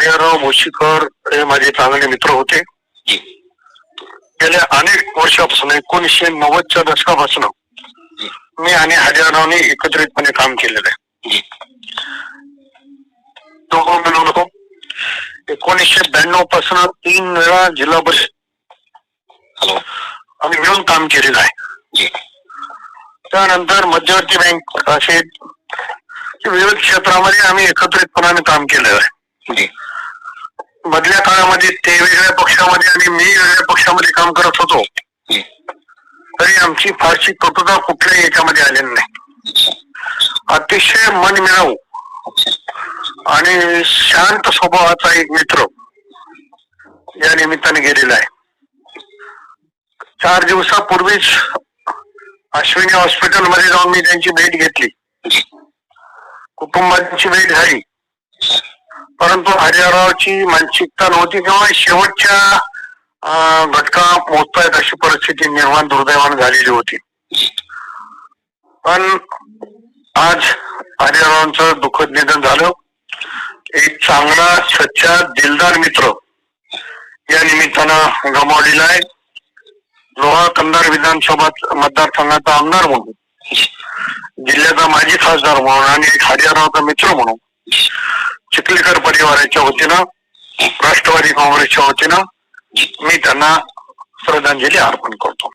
हरिहरराव भोशीकर हे माझे चांगले मित्र होते. गेल्या अनेक वर्षापासून एकोणीसशे नव्वदच्या दशकापासून मी आणि हरिहररावने एकत्रितपणे काम केलेलं आहे. दोघं मिळून होतो एकोणीसशे ब्याण्णव पासून तीन वेळा जिल्हा परिषद आम्ही मिळून काम केलेलं आहे. त्यानंतर मध्यवर्ती बँक असे विविध क्षेत्रामध्ये आम्ही एकत्रितपणाने काम केलेलं आहे. मधल्या काळामध्ये ते वेगळ्या पक्षामध्ये आणि मी वेगळ्या पक्षामध्ये काम करत होतो. तरी आमची फारशी कटुता कुठल्याही याच्यामध्ये आलेली नाही. अतिशय मन मिळावू आणि शांत स्वभावाचा एक मित्र या निमित्ताने गेलेला आहे. चार दिवसापूर्वीच अश्विनी हॉस्पिटलमध्ये जाऊन मी त्यांची भेट घेतली. कुटुंबांची कुटुंबाची भेट झाली. परंतु हरिहररावची मानसिकता नव्हती किंवा शेवटच्या अं, घटका पोहोचतायत अशी परिस्थिती निर्माण दुर्दैवान झालेली होती. पण आज हरिहररावांचं दुःखद निधन झालं. एक चांगला सच्चा दिलदार मित्र या निमित्तानं गमावलेला आहे. लोहा कंधार विधानसभा मतदारसंघाचा आमदार म्हणून जिल्ह्याचा माजी खासदार म्हणून आणि एक हरियाणाचा मित्र म्हणून चिखलीकर परिवाराच्या वतीनं राष्ट्रवादी काँग्रेसच्या वतीनं मी त्यांना श्रद्धांजली अर्पण करतो.